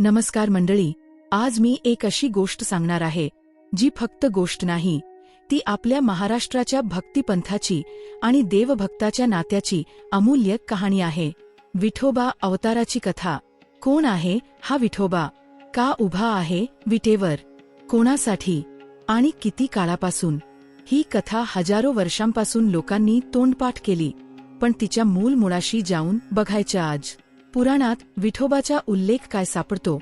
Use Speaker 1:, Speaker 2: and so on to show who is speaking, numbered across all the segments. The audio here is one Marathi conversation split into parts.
Speaker 1: नमस्कार मंडळी आज मी एक अशी गोष्ट सांगणार आहे जी फक्त गोष्ट नाही ती आपल्या महाराष्ट्राच्या भक्तिपंथाची आणि देवभक्ताच्या नात्याची अमूल्य कहाणी आहे. विठोबा अवताराची कथा. कोण आहे हा विठोबा? का उभा आहे विटेवर? कोणासाठी? आणि किती काळापासून? ही कथा हजारो वर्षांपासून लोकांनी तोंडपाठ केली पण तिच्या मूल मुळाशी जाऊन बघायच्या आज. पुराणात विठोबाचा उल्लेख काय सापडतो?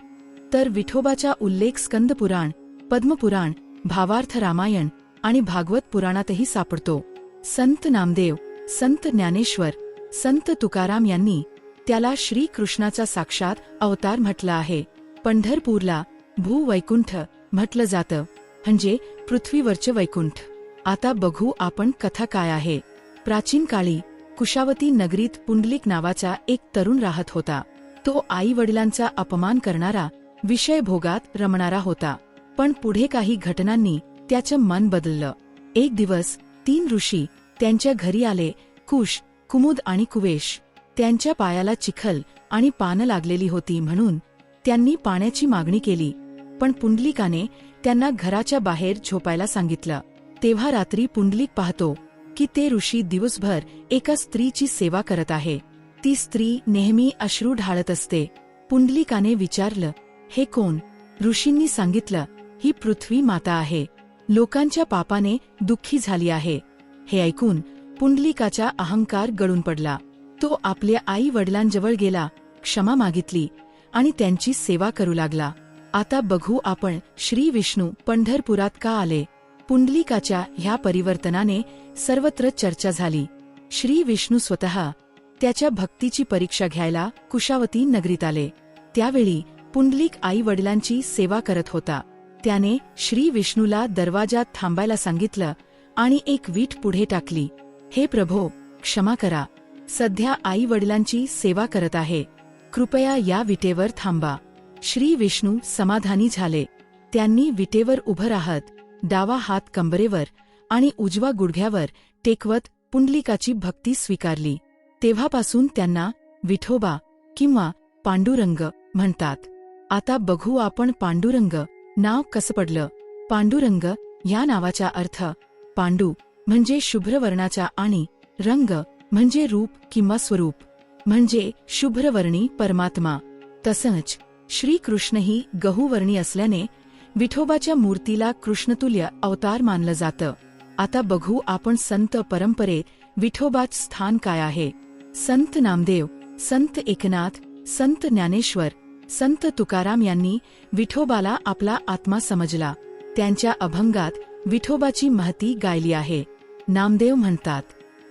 Speaker 1: तर विठोबाचा उल्लेख स्कंद पुराण पद्मपुराण भावार्थ रामायण आणि भागवत पुराणातही सापडतो. संत नामदेव संत ज्ञानेश्वर संत तुकाराम यांनी त्याला श्रीकृष्णाचा साक्षात अवतार म्हटलं आहे. पंढरपूरला भूवैकुंठ म्हटलं जातं. म्हणजे पृथ्वीवरचे वैकुंठ. आता बघू आपण कथा काय आहे. प्राचीन काळी कुशावती नगरीत पुंडलिक नावाचा एक तरुण राहत होता. तो आई वडिलांचा अपमान करणारा विषय भोगात रमणारा होता. पण पुढे काही घटनांनी त्याचं मन बदललं. एक दिवस तीन ऋषी त्यांच्या घरी आले कुश कुमुद आणि कुवेश. त्यांच्या पायाला चिखल आणि पानं लागलेली होती म्हणून त्यांनी पाण्याची मागणी केली. पण पुंडलिकाने त्यांना घराच्या बाहेर झोपायला सांगितलं. तेव्हा रात्री पुंडलिक पाहतो की ते ऋषी दिवसभर एका स्त्रीची सेवा करत आहे. ती स्त्री नेहमी अश्रू ढाळत असते. पुंडलिकाने विचारलं हे कोण? ऋषींनी सांगितलं ही पृथ्वी माता आहे. लोकांच्या पापाने दुःखी झाली आहे. हे ऐकून पुंडलिकाचा अहंकार गळून पडला. तो आपल्या आई वडिलांजवळ गेला क्षमा मागितली आणि त्यांची सेवा करू लागला. आता बघू आपण श्री विष्णू पंढरपुरात का आले? पुंडलिकाच्या ह्या परिवर्तनाने सर्वत्र चर्चा झाली. श्री विष्णू स्वतः त्याच्या भक्तीची परीक्षा घ्यायला कुशावती नगरीत आले. त्यावेळी पुंडलिक आई वडिलांची सेवा करत होता. त्याने श्री विष्णूला दरवाजात थांबायला सांगितलं आणि एक वीट पुढे टाकली. हे प्रभो क्षमा करा. सध्या आई वडिलांची सेवा करत आहे. कृपया या विटेवर थांबा. श्री विष्णू समाधानी झाले. त्यांनी विटेवर उभं राहत डावा हात कंबरेवर आणि उजवा गुडघ्यावर टेकवत पुंडलिकाची भक्ती स्वीकारली. तेव्हापासून त्यांना विठोबा किंवा पांडुरंग म्हणतात. आता बघू आपण पांडुरंग नाव कसं पडलं. पांडुरंग या नावाचा अर्थ पांडू म्हणजे शुभ्रवर्णाचा आणि रंग म्हणजे रूप किंवा स्वरूप म्हणजे शुभ्रवर्णी परमात्मा. तसंच श्रीकृष्णही गहुवर्णी असल्याने विठोबाच्या मूर्तीला कृष्णतुल्य अवतार मानलं जातं. आता बघू आपण संत परंपरेत विठोबात स्थान काय आहे. संत नामदेव संत एकनाथ संत ज्ञानेश्वर संत तुकाराम यांनी विठोबाला आपला आत्मा समजला. त्यांच्या अभंगात विठोबाची महती गायली आहे. नामदेव म्हणतात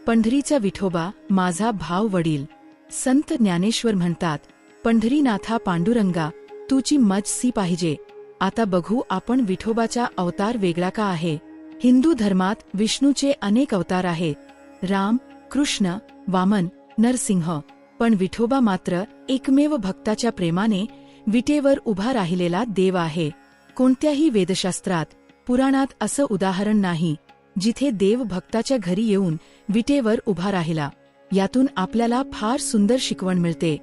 Speaker 1: पंढरीचा विठोबा माझा भाव वडील. संत ज्ञानेश्वर म्हणतात पंढरीनाथा पांडुरंगा तुची मजसी पाहिजे. आता बघू आपण विठोबाचा अवतार वेगळा का आहे. हिंदू धर्मात विष्णूचे अनेक अवतार आहेत. राम कृष्ण वामन नरसिंह. पण विठोबा मात्र एकमेव भक्ताच्या प्रेमाने विटेवर उभा राहिलेला देव आहे. कोणत्याही वेदशास्त्रात पुराणात असं उदाहरण नाही जिथे देव भक्ताच्या घरी येऊन विटेवर उभा राहिला. यातून आपल्याला फार सुंदर शिकवण मिळते.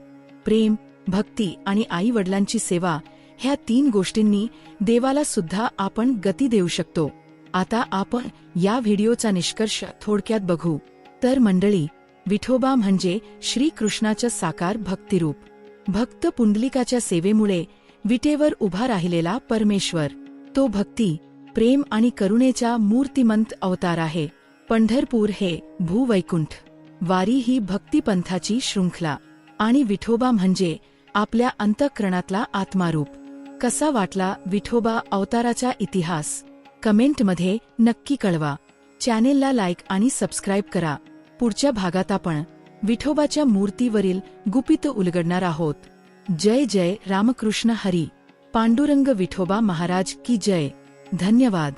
Speaker 1: प्रेम भक्ती आणि आई वडिलांची सेवा ह्या तीन गोष्टींनी देवाला सुद्धा आपण गती देऊ शकतो. आता आपण या व्हिडिओचा निष्कर्ष थोडक्यात बघू. तर मंडळी विठोबा म्हणजे श्रीकृष्णाच्या साकार भक्तिरूप. भक्त पुंडलिकाच्या सेवेमुळे विटेवर उभा राहिलेला परमेश्वर. तो भक्ती प्रेम आणि करुणेचा मूर्तिमंत अवतार आहे. पंढरपूर हे भूवैकुंठ. वारी ही भक्तिपंथाची शृंखला. आणि विठोबा म्हणजे आपल्या अंतःकरणातला आत्मारूप. कसा वाटला विठोबा अवताराचा इतिहास? कमेंटमध्ये नक्की कळवा. चॅनेलला लाईक आणि सबस्क्राईब करा. पुढच्या भागात आपण विठोबाच्या मूर्तीवरील गुपित उलगडणार आहोत. जय जय रामकृष्ण हरी. पांडुरंग विठोबा महाराज की जय. धन्यवाद.